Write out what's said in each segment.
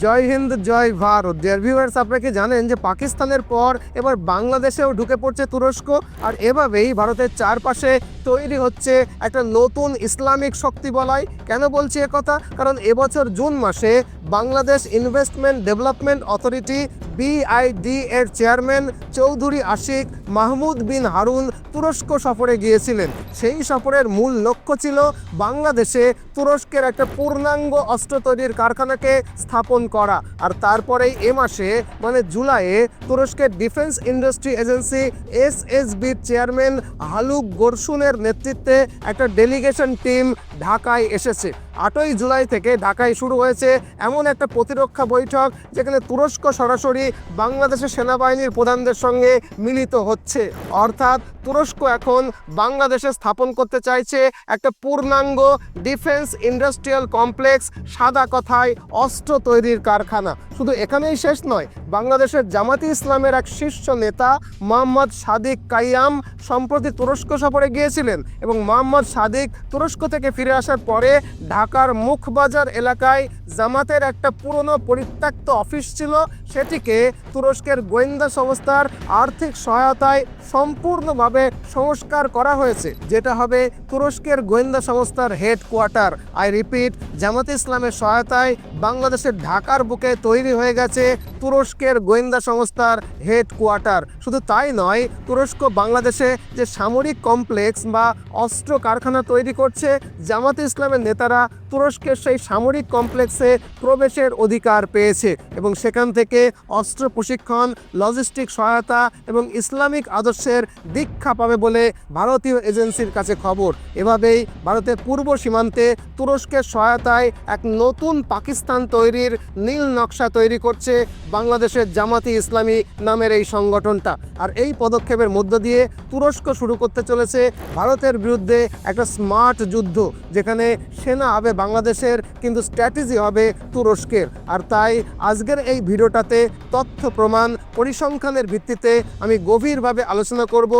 জয় হিন্দ, জয় Bharat. Dear viewers আপনাকে জানেন যে পাকিস্তানের পর এবার বাংলাদেশেও ঢুকে পড়ছে তুরস্ক? আর এভাবেই ভারতের চারপাশে তৈরি হচ্ছে একটা নতুন ইসলামিক শক্তি বলাই। কেন বলছি কথা? কারণ এবছর জুন মাসে Bangladesh investment development authority BID এর চেয়ারম্যান চৌধুরী আশিক মাহমুদ বিন হারুন তুরস্ক সফরে গিয়েছিলেন। সেই সফরের মূল লক্ষ্য ছিল বাংলাদেশে তুরস্কের একটা পূর্ণাঙ্গ অস্ত্র তৈরির কারখানাকে স্থাপন করা। আর তারপরেই এ মাসে মানে জুলাইয়ে, তুরস্কের ডিফেন্স ইন্ডাস্ট্রি এজেন্সি এসএসবির চেয়ারম্যান হালুক গোরসুনের নেতৃত্বে একটা ডেলিগেশন টিম ঢাকায় এসেছে। আটই জুলাই থেকে ঢাকায় শুরু হয়েছে এমন একটা প্রতিরক্ষা বৈঠক, যেখানে তুরস্ক সরাসরি বাংলাদেশের সেনাবাহিনীর প্রধানদের সঙ্গে মিলিত হচ্ছে। অর্থাৎ তুরস্ক এখন বাংলাদেশে স্থাপন করতে চাইছে একটা পূর্ণাঙ্গ ডিফেন্স ইন্ডাস্ট্রিয়াল কমপ্লেক্স, সাদা কথায় অস্ত্র তৈরির কারখানা। শুধু এখানেই শেষ নয়, বাংলাদেশের জামাতি ইসলামের এক শীর্ষ নেতা মোহাম্মদ সাদিক কাইয়াম সম্প্রতি তুরস্ক সফরে গিয়েছিলেন এবং মোহাম্মদ সাদিক তুরস্ক থেকে ফিরে আসার পরে ঢাকার মুখবাজার এলাকায় জামাতের একটা পুরনো পরিত্যক্ত অফিস ছিল। সেটিকে তুরস্কের গোয়েন্দা সংস্থার আর্থিক সহায়তায় সম্পূর্ণভাবে সংস্কার করা হয়েছে, যেটা হবে তুরস্কের গোয়েন্দা সংস্থার হেডকোয়ার্টার। আই রিপিট, জামাত ইসলামের সহায়তায় বাংলাদেশের ঢাকার বুকে তৈরি হয়ে গেছে তুরস্কের গোয়েন্দা সংস্থার হেডকোয়ার্টার। শুধু তাই নয়, তুরস্ক বাংলাদেশে যে সামরিক কমপ্লেক্স বা অস্ত্র কারখানা তৈরি করছে জামাত ইসলামের নেতারা তুরস্কের সেই সামরিক কমপ্লেক্সে প্রবেশের অধিকার পেয়েছে এবং সেখান থেকে অস্ত্র প্রশিক্ষণ, লজিস্টিক সহায়তা এবং ইসলামিক আদর্শের দীক্ষা পাবে বলে ভারতীয় এজেন্সির কাছে খবর। এভাবেই ভারতের পূর্ব সীমান্তে তুরস্কের সহায়তায় এক নতুন পাকিস্তান তৈরির নীল নকশা তৈরি করছে বাংলাদেশের জামাতি ইসলামী নামের এই সংগঠনটা। আর এই পদক্ষেপের মধ্য দিয়ে তুরস্ক শুরু করতে চলেছে ভারতের বিরুদ্ধে একটা স্মার্ট যুদ্ধ। যেখানে সেনা হবে বাংলাদেশের, কিন্তু স্ট্র্যাটেজি হবে তুরস্কের। আর তাই আজকের এই ভিডিওটাতে তথ্য প্রমাণ পরিসংখ্যানের ভিত্তিতে আমি গভীরভাবে আলোচনা করব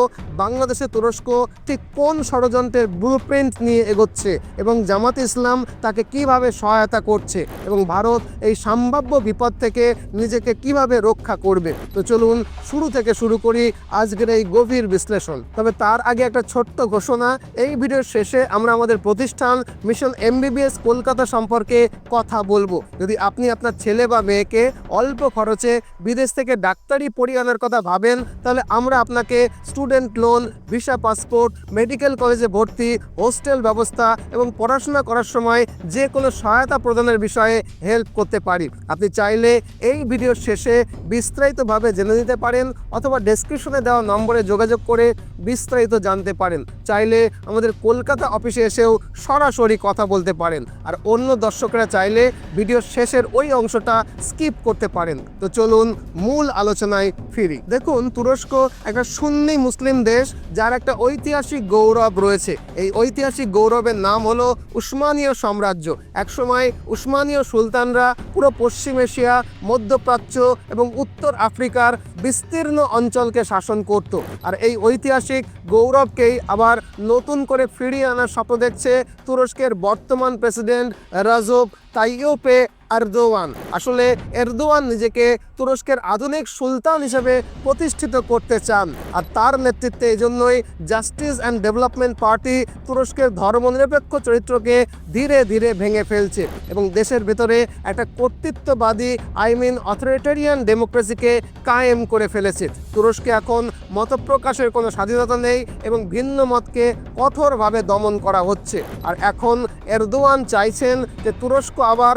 বাংলাদেশে তুরস্ক ঠিক কোন ষড়যন্ত্রের ব্লুপ্রিন্ট নিয়ে এগোচ্ছে এবং জামাত ইসলাম তাকে কীভাবে সহায়তা করছে এবং ভারত এই সম্ভাব্য বিপদ থেকে নিজেকে কীভাবে রক্ষা করবে। তো চলুন শুরু থেকে শুরু করি আজকের এই গভীর বিশ্লেষণ। তবে তার আগে একটা ছোট্ট ঘোষণা, এই ভিডিওর শেষে আমরা আমাদের প্রতিষ্ঠান মিশন এমবিবিএস কলকাতা সম্পর্কে কথা বলব। যদি আপনি আপনার ছেলে বা মেয়েকে অল্প খরচে বিদেশ থেকে ডাক্তারি পড়িয়ে আনার কথা ভাবেন, তাহলে আমরা আপনাকে student loan visa passport medical কলেজে ভর্তি হোস্টেল ব্যবস্থা এবং পড়াশোনা করার সময় যে কোনো সহায়তা প্রদানের বিষয়ে হেল্প করতে পারি। আপনি চাইলে এই ভিডিওর শেষে বিস্তারিতভাবে জেনে নিতে পারেন অথবা ডেসক্রিপশনে দেওয়া নম্বরে যোগাযোগ করে বিস্তারিত জানতে পারেন। চাইলে আমাদের কলকাতা অফিসে এসেও সরাসরি কথা বলতে পারেন। আর অন্য দর্শকরা চাইলে ভিডিওর শেষের ওই অংশটা স্কিপ করতে পারেন। তো চলুন মূল আলোচনায় ফিরি। দেখুন, তুরস্ক একটা সুন্নি মুসলিম দেশ, যার একটা ঐতিহাসিক গৌরব রয়েছে। এই ঐতিহাসিক গৌরবের নাম হলো উসমানীয় সাম্রাজ্য। একসময় উসমানীয় সুলতানরা পুরো পশ্চিম এশিয়া, মধ্যপ্রাচ্য এবং উত্তর আফ্রিকার বিস্তীর্ণ অঞ্চলকে শাসন করত। আর এই ঐতিহাসিক গৌরবকেই আবার নতুন করে ফিরিয়ে আনার স্বপ্ন দেখছে তুরস্কের বর্তমান প্রেসিডেন্ট রাজব তাইওপে এরদোয়ান। আসলে এরদোয়ান নিজেকে তুরস্কের আধুনিক সুলতান হিসেবে প্রতিষ্ঠিত করতে চান। আর তার নেতৃত্বে এজন্যই জাস্টিস অ্যান্ড ডেভেলপমেন্ট পার্টি তুরস্কের ধর্মনিরপেক্ষ চরিত্রকে ধীরে ধীরে ভেঙে ফেলছে এবং দেশের ভেতরে একটা কর্তৃত্ববাদী আই মিন অথরিটেরিয়ান ডেমোক্রেসিকে কায়েম করে ফেলেছে। তুরস্কে এখন মতপ্রকাশের কোনো স্বাধীনতা নেই এবং ভিন্ন মতকে কঠোরভাবে দমন করা হচ্ছে। আর এখন এরদোয়ান চাইছেন যে তুরস্ক আবার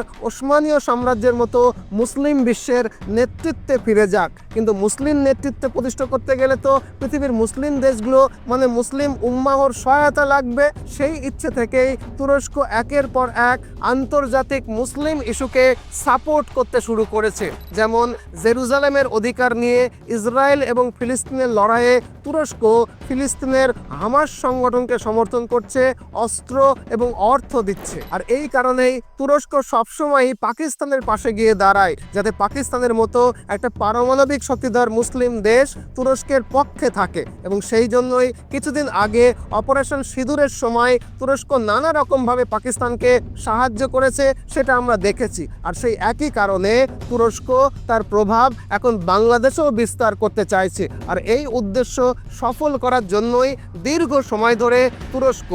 ওসমানীয় সাম্রাজ্যের মতো মুসলিম বিশ্বের নেতৃত্বে ফিরে যাক। কিন্তু মুসলিম নেতৃত্বে প্রতিষ্ঠা করতে গেলে তো পৃথিবীর মুসলিম দেশগুলো মানে মুসলিম উম্মাহর সহায়তা লাগবে, সেই ইচ্ছে থেকেই তুরস্ক একের পর এক আন্তর্জাতিক মুসলিম ইস্যুকে সাপোর্ট করতে শুরু করেছে। যেমন জেরুজালেমের অধিকার নিয়ে ইসরায়েল এবং ফিলিস্তিনের লড়াইয়ে তুরস্ক ফিলিস্তিনের হামাস সংগঠনকে সমর্থন করছে, অস্ত্র এবং অর্থ দিচ্ছে। আর এই কারণেই তুরস্ক সবসময়ই পাকিস্তানের পাশে গিয়ে দাঁড়ায়, যাতে পাকিস্তানের মতো একটা পারমাণবিক শক্তিধর মুসলিম দেশ তুরস্কের পক্ষে থাকে। এবং সেই জন্যই কিছুদিন আগে অপারেশন সিঁদুরের সময় তুরস্ক নানা রকমভাবে পাকিস্তানকে সাহায্য করেছে, সেটা আমরা দেখেছি। আর সেই একই কারণে তুরস্ক তার প্রভাব এখন বাংলাদেশেও বিস্তার করতে চাইছে। আর এই উদ্দেশ্য সফল করার জন্যই দীর্ঘ সময় ধরে তুরস্ক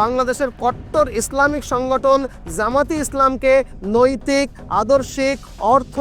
বাংলাদেশের কট্টর ইসলামিক সংগঠন জামাতি ইসলামকে নৈতিক আদর্শিক, অর্থ,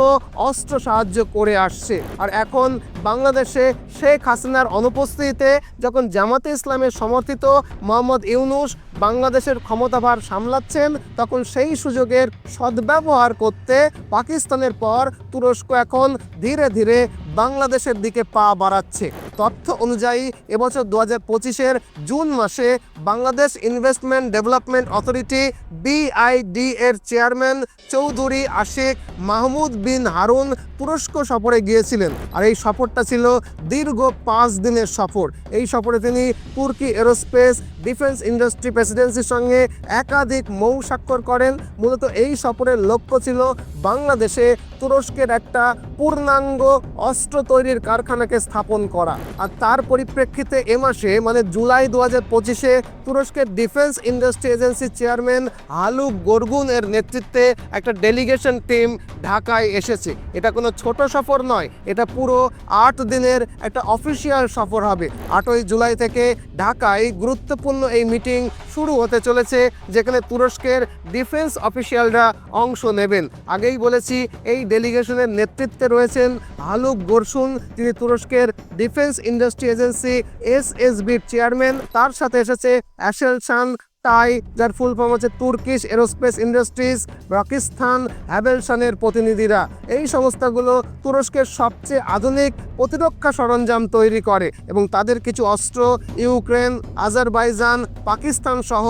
অস্ত্র সাহায্য করে আসছে। আর এখন বাংলাদেশে শেখ হাসিনার অনুপস্থিতিতে যখন জামাতে ইসলামের সমর্থিত মোহাম্মদ ইউনুস বাংলাদেশের ক্ষমতাভার সামলাচ্ছেন, তখন সেই সুযোগের সদ্ব্যবহার করতে পাকিস্তানের পর তুরস্ক এখন ধীরে ধীরে বাংলাদেশের দিকে পা বাড়াচ্ছে। তথ্য অনুযায়ী এবছর দু হাজার পঁচিশের জুন মাসে Bangladesh investment development authority BID এর চেয়ারম্যান চৌধুরী আশেক মাহমুদ বিন হারুন তুরস্ক সফরে গিয়েছিলেন। আর এই সফরটা ছিল দীর্ঘ পাঁচ দিনের সফর। এই সফরে তিনি তুর্কি এরোস্পেস ডিফেন্স ইন্ডাস্ট্রি প্রেসিডেন্সির সঙ্গে একাধিক মৌ স্বাক্ষর করেন। মূলত এই সফরের লক্ষ্য ছিল বাংলাদেশে তুরস্কের একটা পূর্ণাঙ্গ অস্ত্র তৈরির কারখানাকে স্থাপন করা। আর তার পরিপ্রেক্ষিতে এ মাসে মানে জুলাই দু হাজার পঁচিশে, তুরস্কের ডিফেন্স ইন্ডাস্ট্রি এজেন্সির চেয়ারম্যান হালুক গর্গুন এর নেতৃত্বে একটা ডেলিগেশন টিম ঢাকায় এসেছে। এটা কোনো ছোট সফর নয়, এটা পুরো আট দিনের একটা অফিসিয়াল সফর হবে। আটই জুলাই থেকে ঢাকায় গুরুত্বপূর্ণ এই মিটিং শুরু হতে চলেছে, যেখানে তুরস্কের ডিফেন্স অফিসিয়ালরা অংশ নেবেন। আগেই বলেছি, এই ডেলিগেশনের নেতৃত্বে রয়েছেন হালুক গোরসুন, তিনি তুরস্কের defence industry agency S S বির চেয়ারম্যান। তার সাথে এসেছে অ্যাশেল শান টাই যার ফুল ফর্ম হচ্ছে তুর্কিশ এরোস্পেস ইন্ডাস্ট্রিজ, পাকিস্তান হ্যাবেলসানের প্রতিনিধিরা। এই সংস্থাগুলো তুরস্কের সবচেয়ে আধুনিক প্রতিরক্ষা সরঞ্জাম তৈরি করে এবং তাদের কিছু অস্ত্র, ইউক্রেন, আজারবাইজান, পাকিস্তান সহ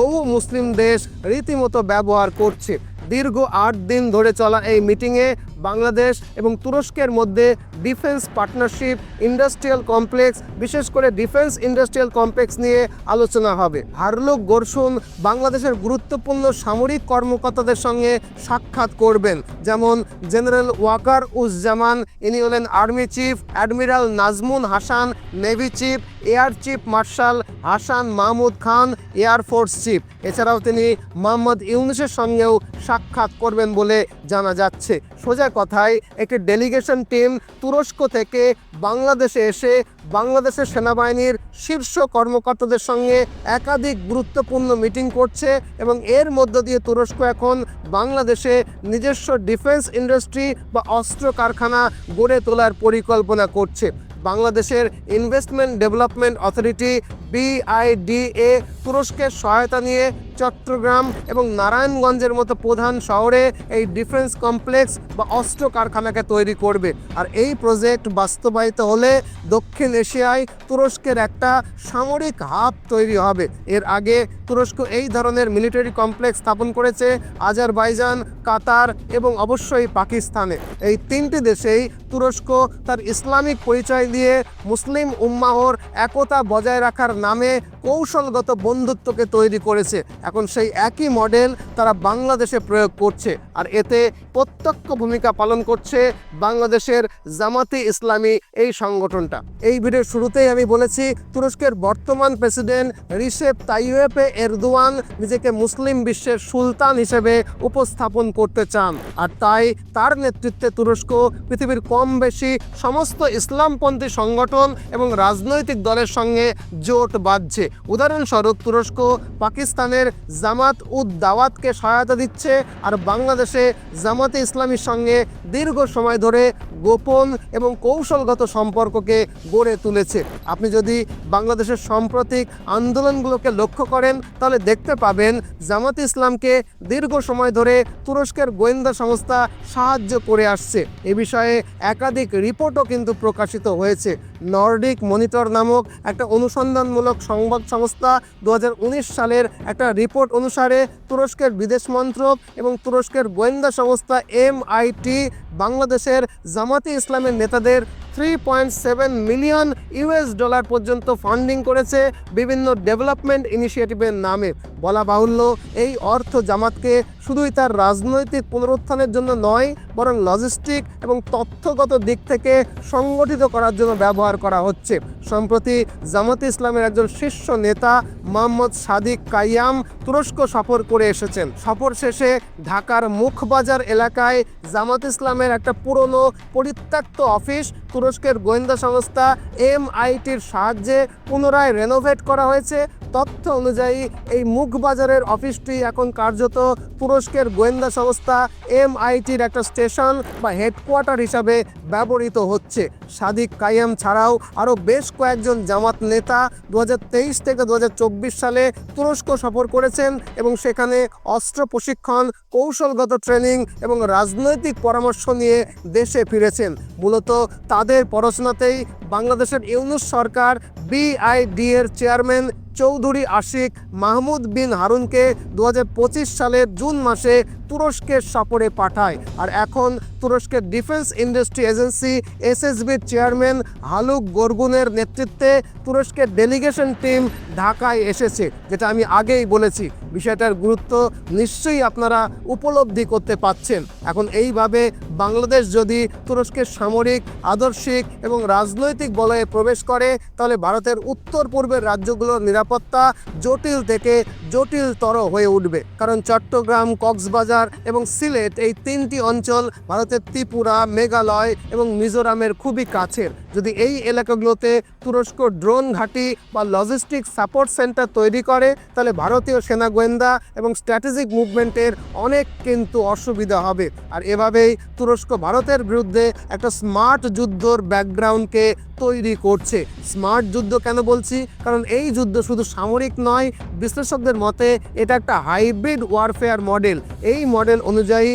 বহু মুসলিম দেশ রীতিমতো ব্যবহার করছে। দীর্ঘ আট দিন ধরে চলা এই মিটিংয়ে বাংলাদেশ এবং তুরস্কের মধ্যে ডিফেন্স পার্টনারশিপ, ইন্ডাস্ট্রিয়াল কমপ্লেক্স, বিশেষ করে ডিফেন্স ইন্ডাস্ট্রিয়াল কমপ্লেক্স নিয়ে আলোচনা হবে। হারলুক গোরসুন বাংলাদেশের গুরুত্বপূর্ণ সামরিক কর্মকর্তাদের সঙ্গে সাক্ষাৎ করবেন। যেমন জেনারেল ওয়াকার উজ্জামান, ইনি হলেন army chief, admiral Nazmul Hasan, navy chief air chief marshal Hasan Mahmud Khan air force chief. এছাড়াও তিনি মোহাম্মদ ইউনুসের সঙ্গেও সাক্ষাৎ করবেন বলে জানা যাচ্ছে। সোজা কথায়, একটি ডেলিগেশন টিম তুরস্ক থেকে বাংলাদেশে এসে বাংলাদেশের সেনাবাহিনীর শীর্ষ কর্মকর্তাদের সঙ্গে একাধিক গুরুত্বপূর্ণ মিটিং করছে এবং এর মধ্য দিয়ে তুরস্ক এখন বাংলাদেশে নিজস্ব ডিফেন্স ইন্ডাস্ট্রি বা অস্ত্র কারখানা গড়ে তোলার পরিকল্পনা করছে। বাংলাদেশের ইনভেস্টমেন্ট ডেভেলপমেন্ট অথরিটি বিআইডিএ তুরস্কের সহায়তা নিয়ে চট্টগ্রাম এবং নারায়ণগঞ্জের মতো প্রধান শহরে এই ডিফেন্স কমপ্লেক্স বা অস্ত্র কারখানাকে তৈরি করবে। আর এই প্রজেক্ট বাস্তবায়িত হলে দক্ষিণ এশিয়ায় তুরস্কের একটা সামরিক হাব তৈরি হবে। এর আগে তুরস্ক এই ধরনের মিলিটারি কমপ্লেক্স স্থাপন করেছে আজারবাইজান, কাতার এবং অবশ্যই পাকিস্তানে। এই তিনটি দেশেই তুরস্ক তার ইসলামিক পরিচয় দিয়ে মুসলিম উম্মাহর একতা বজায় রাখার নামে কৌশলগত বন্ধুত্বকে তৈরি করেছে। এখন সেই একই মডেল তারা বাংলাদেশে প্রয়োগ করছে আর এতে প্রত্যক্ষ ভূমিকা পালন করছে বাংলাদেশের জামাতি ইসলামী এই সংগঠনটা। এই ভিডিওর শুরুতেই আমি বলেছি, তুরস্কের বর্তমান প্রেসিডেন্ট রিসেপ তাইয়েপে এরদোয়ান নিজেকে মুসলিম বিশ্বের সুলতান হিসেবে উপস্থাপন করতে চান। আর তাই তার নেতৃত্বে তুরস্ক পৃথিবীর কম বেশি সমস্ত ইসলামপন্থী সংগঠন এবং রাজনৈতিক দলের সঙ্গে জোট বাঁধছে। উদাহরণস্বরূপ তুরস্ক পাকিস্তানের জামাত উদ দাওয়াতকে সহায়তা দিচ্ছে আর বাংলাদেশে জামাতে ইসলামীর সঙ্গে দীর্ঘ সময় ধরে গোপন এবং কৌশলগত সম্পর্ককে গড়ে তুলেছে। আপনি যদি বাংলাদেশের সাম্প্রতিক আন্দোলনগুলোকে লক্ষ্য করেন, তাহলে দেখতে পাবেন জামাতে ইসলামকে দীর্ঘ সময় ধরে তুরস্কের গোয়েন্দা সংস্থা সাহায্য করে আসছে। এ বিষয়ে একাধিক রিপোর্টও কিন্তু প্রকাশিত হয়েছে। নর্ডিক মনিটর নামক একটা অনুসন্ধানমূলক সংবাদ সংস্থা দু হাজার উনিশ সালের একটা রিপোর্ট অনুসারে তুরস্কের বিদেশ মন্ত্রক এবং তুরস্কের গোয়েন্দা সংস্থা এমআইটি বাংলাদেশের জামাতি ইসলামের নেতাদের three point seven million US dollar পর্যন্ত ফান্ডিং করেছে বিভিন্ন ডেভেলপমেন্ট ইনিশিয়েটিভের নামে। বলা বাহুল্য, এই অর্থ জামাতকে শুধুই তার রাজনৈতিক পুনরুত্থানের জন্য নয়, বরং লজিস্টিক এবং তথ্যগত দিক থেকে সংগঠিত করার জন্য ব্যবহার করা হচ্ছে। সম্প্রতি জামাতে ইসলামের একজন শীর্ষ নেতা মোহাম্মদ সাদিক কাইয়াম তুরস্ক সফর করে এসেছেন। সফর শেষে ঢাকার মুখবাজার এলাকায় জামাত ইসলামের একটা পুরনো পরিত্যক্ত অফিস তুরস্কের গোয়েন্দা সংস্থা এমআইটির সাহায্যে পুনরায় রেনোভেট করা হয়েছে। তথ্য অনুযায়ী এই মুখবাজারের অফিসটি এখন কার্যত তুরস্কের গোয়েন্দা সংস্থা এমআইটির একটা স্টেশন বা হেডকোয়ার্টার হিসাবে ব্যবহৃত হচ্ছে। সাদিক কাইয়াম ছাড়াও আরও বেশ কয়েকজন জামাত নেতা দু হাজার তেইশ থেকে দু হাজার চব্বিশ সালে তুরস্ক সফর করেছেন এবং সেখানে অস্ত্র প্রশিক্ষণ, কৌশলগত ট্রেনিং এবং রাজনৈতিক পরামর্শ নিয়ে দেশে ফিরেছেন। মূলত তাদের পড়াশোনাতেই বাংলাদেশের ইউনুস সরকার বিআইডি এর চেয়ারম্যান চৌধুরী আশিক মাহমুদ বিন হারুনকে দু হাজার পঁচিশ সালের জুন মাসে তুরস্কের সফরে পাঠায়। আর এখন তুরস্কের ডিফেন্স ইন্ডাস্ট্রি এজেন্সি এসএসবির চেয়ারম্যান হালুক গরগুনের নেতৃত্বে তুরস্কের ডেলিগেশন টিম ঢাকায় এসেছে, যেটা আমি আগেই বলেছি। বিষয়টার গুরুত্ব নিশ্চয়ই আপনারা উপলব্ধি করতে পাচ্ছেন। এখন এইভাবে বাংলাদেশ যদি তুরস্কের সামরিক, আদর্শিক এবং রাজনৈতিক বলয়ে প্রবেশ করে, তাহলে ভারতের উত্তর পূর্বের রাজ্যগুলোর নিরাপত্তা জটিল থেকে জটিলতর হয়ে উঠবে। কারণ চট্টগ্রাম, কক্সবাজার এবং সিলেট এই তিনটি অঞ্চল ভারতের ত্রিপুরা, মেঘালয় এবং মিজোরামের খুবই কাছের। যদি এই এলাকাগুলোতে তুরস্ক ড্রোন ঘাঁটি বা লজিস্টিক সাপোর্ট সেন্টার তৈরি করে, তাহলে ভারতীয় সেনা গোয়েন্দা এবং স্ট্র্যাটেজিক মুভমেন্টের অনেক কিন্তু অসুবিধা হবে। আর এভাবেই তুরস্ক ভারতের বিরুদ্ধে একটা স্মার্ট যুদ্ধর ব্যাকগ্রাউন্ডকে তৈরি করছে। স্মার্ট যুদ্ধ কেন বলছি? কারণ এই যুদ্ধ শুধু সামরিক নয়, বিশ্লেষকদের মতে এটা একটা হাইব্রিড ওয়ারফেয়ার মডেল এই মডেল অনুযায়ী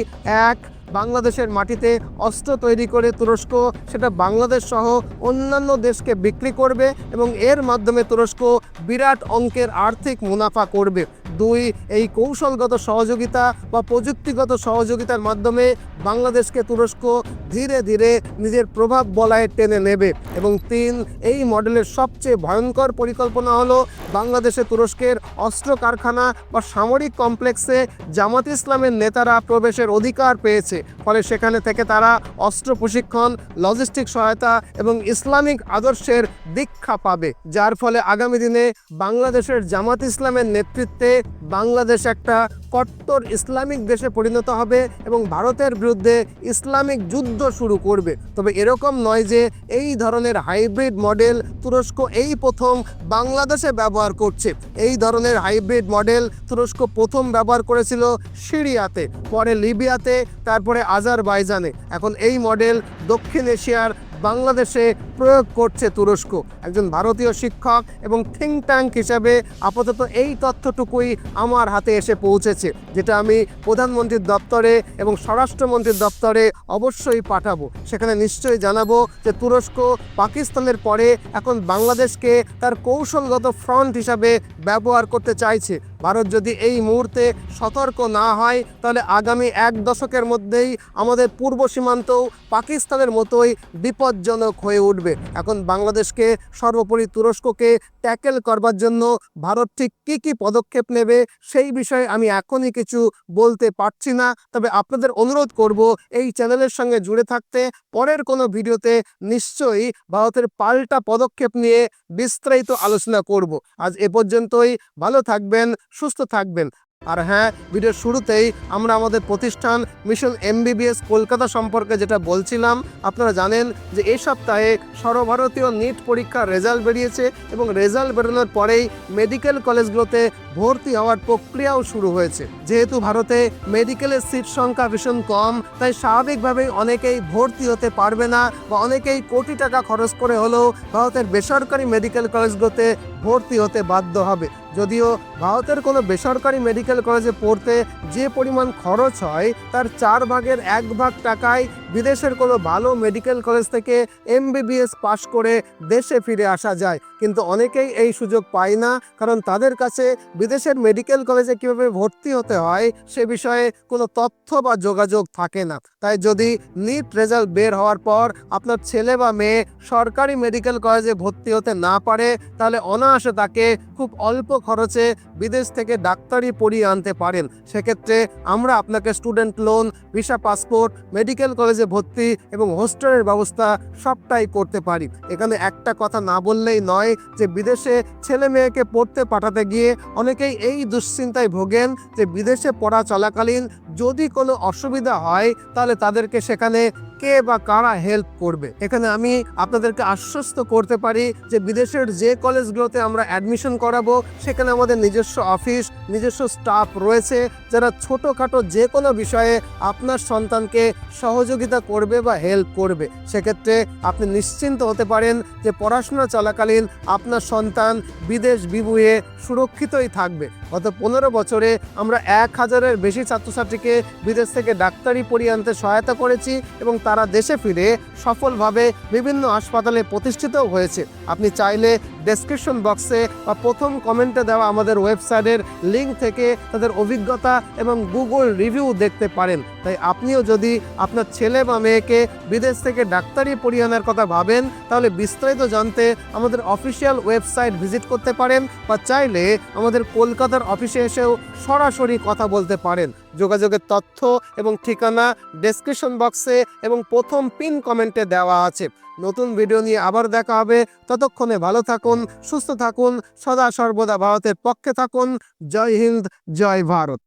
এক বাংলাদেশের মাটিতে অস্ত্র তৈরি করে তুরস্ক, সেটা বাংলাদেশ সহ অন্যান্য দেশকে বিক্রি করবে এবং এর মাধ্যমে তুরস্ক বিরাট অঙ্কের আর্থিক মুনাফা করবে। দুই, এই কৌশলগত সহযোগিতা বা প্রযুক্তিগত সহযোগিতার মাধ্যমে বাংলাদেশকে তুরস্ক ধীরে ধীরে নিজের প্রভাব বলায় টেনে নেবে। এবং তিন, এই মডেলের সবচেয়ে ভয়ঙ্কর পরিকল্পনা হলো বাংলাদেশে তুরস্কের অস্ত্র কারখানা বা সামরিক কমপ্লেক্সে জামাত ইসলামের নেতারা প্রবেশের অধিকার পেয়েছে। ফলে সেখানে থেকে তারা অস্ত্র প্রশিক্ষণ লজিস্টিক সহায়তা এবং ইসলামিক আদর্শের দীক্ষা পাবে, যার ফলে আগামী দিনে বাংলাদেশের জামাত ইসলামের নেতৃত্বে বাংলাদেশ একটা কট্টর ইসলামিক দেশে পরিণত হবে এবং ভারতের বিরুদ্ধে ইসলামিক যুদ্ধ শুরু করবে। তবে এরকম নয় যে এই ধরনের হাইব্রিড মডেল তুরস্ক এই প্রথম বাংলাদেশে ব্যবহার করছে। এই ধরনের হাইব্রিড মডেল তুরস্ক প্রথম ব্যবহার করেছিল সিরিয়াতে, পরে লিবিয়াতে, তারপরে আজারবাইজানে এখন এই মডেল দক্ষিণ এশিয়ার বাংলাদেশে প্রয়োগ করছে তুরস্ক। একজন ভারতীয় শিক্ষক এবং থিঙ্ক ট্যাঙ্ক হিসাবে আপাতত এই তথ্যটুকুই আমার হাতে এসে পৌঁছেছে, যেটা আমি প্রধানমন্ত্রীর দপ্তরে এবং স্বরাষ্ট্রমন্ত্রীর দপ্তরে অবশ্যই পাঠাবো। সেখানে নিশ্চয়ই জানাব যে তুরস্ক পাকিস্তানের পরে এখন বাংলাদেশকে তার কৌশলগত ফ্রন্ট হিসাবে ব্যবহার করতে চাইছে। ভারত যদি এই মুহূর্তে সতর্ক না হয়, তাহলে আগামী এক দশকের মধ্যেই আমাদের পূর্ব সীমান্তও পাকিস্তানের মতোই বিপজ্জনক হয়ে উঠবে। এখন বাংলাদেশকে সর্বোপরি তুরস্ককে ট্যাকেল করবার জন্য ভারত ঠিক কী কী পদক্ষেপ নেবে, সেই বিষয়ে আমি এখনই কিছু বলতে পারছি না। তবে আপনাদের অনুরোধ করব, এই চ্যানেলের সঙ্গে জুড়ে থাকতে পরের কোনো ভিডিওতে নিশ্চয়ই ভারতের পাল্টা পদক্ষেপ নিয়ে বিস্তারিত আলোচনা করব। আজ এ পর্যন্তই, ভালো থাকবেন সুস্থ থাকবেন। আর হ্যাঁ ভিডিওর শুরুতেই আমরা আমাদের প্রতিষ্ঠান মিশন এমবিবিএস কলকাতা সম্পর্কে যেটা বলছিলাম, আপনারা জানেন যে এই সপ্তাহে সর্বভারতীয় নিট পরীক্ষার রেজাল্ট বেরিয়েছে এবং রেজাল্ট বেরোনোর পরেই মেডিকেল কলেজগুলোতে ভর্তি হওয়ার প্রক্রিয়াও শুরু হয়েছে। যেহেতু ভারতে মেডিকেলের সিট সংখ্যা ভীষণ কম, তাই স্বাভাবিকভাবেই অনেকেই ভর্তি হতে পারবে না বা অনেকেই কোটি টাকা খরচ করে হলেও ভারতের বেসরকারি মেডিকেল কলেজগুলোতে ভর্তি হতে বাধ্য হবে। যদিও ভারতের কোনো বেসরকারি মেডিকেল কলেজে পড়তে যে পরিমাণ খরচ হয়, তার চার ভাগের এক ভাগ টাকায় বিদেশের কোনো ভালো মেডিকেল কলেজ থেকে এমবিবিএস পাশ করে দেশে ফিরে আসা যায়। কিন্তু অনেকেই এই সুযোগ পায় না, কারণ তাদের কাছে বিদেশের মেডিকেল কলেজে কীভাবে ভর্তি হতে হয় সে বিষয়ে কোনো তথ্য বা যোগাযোগ থাকে না। তাই যদি নিট রেজাল্ট বের হওয়ার পর আপনার ছেলে বা মেয়ে সরকারি মেডিকেল কলেজে ভর্তি হতে না পারে, তাহলে অনায়াসে তাকে খুব অল্প খরচে বিদেশ থেকে ডাক্তারি পড়িয়ে আনতে পারেন। সেক্ষেত্রে আমরা আপনাকে student loan visa passport medical কলেজে ভর্তি এবং হোস্টেলের ব্যবস্থা সবটাই করতে পারি। এখানে একটা কথা না বললেই নয় যে বিদেশে ছেলে মেয়েকে পড়তে পাঠাতে গিয়ে অনেকেই এই দুশ্চিন্তায় ভোগেন যে বিদেশে পড়া চলাকালীন যদি কোনো অসুবিধা হয় তাহলে তাদেরকে সেখানে কে বা কারা হেল্প করবে? এখানে আমি আপনাদেরকে আশ্বস্ত করতে পারি যে বিদেশের যে কলেজগুলোতে আমরা অ্যাডমিশন করাবো, সেখানে আমাদের নিজস্ব অফিস নিজস্ব স্টাফ রয়েছে, যারা ছোটোখাটো যে কোনো বিষয়ে আপনার সন্তানকে সহযোগিতা করবে বা হেল্প করবে। সেক্ষেত্রে আপনি নিশ্চিন্ত হতে পারেন যে পড়াশোনা চলাকালীন আপনার সন্তান বিদেশ বিভুয়ে সুরক্ষিতই থাকবে। গত পনেরো বছরে আমরা এক হাজারের বেশি ছাত্রছাত্রীকে বিদেশ থেকে ডাক্তারি পড়িয়ে আনতে সহায়তা করেছি এবং তারা দেশে ফিরে সফলভাবে বিভিন্ন হাসপাতালে প্রতিষ্ঠিতও হয়েছে। আপনি চাইলে ডেসক্রিপশন বক্সে বা প্রথম কমেন্টে দেওয়া আমাদের ওয়েবসাইটের লিঙ্ক থেকে তাদের অভিজ্ঞতা এবং গুগল রিভিউ দেখতে পারেন। তাই আপনিও যদি আপনার ছেলে বা মেয়েকে বিদেশ থেকে ডাক্তারি পড়িয়ে কথা ভাবেন, তাহলে বিস্তারিত জানতে আমাদের অফিসিয়াল ওয়েবসাইট ভিজিট করতে পারেন বা চাইলে আমাদের কলকাতার অফিসে এসেও সরাসরি কথা বলতে পারেন। যোগাযোগের তথ্য এবং ঠিকানা ডেসক্রিপশন বক্সে এবং প্রথম পিন কমেন্টে দেওয়া আছে। নতুন ভিডিও নিয়ে আবার দেখা হবে। ততক্ষণে ভালো থাকুন, সুস্থ থাকুন, সদা সর্বদা ভারতের পক্ষে থাকুন। জয় হিন্দ, জয় ভারত।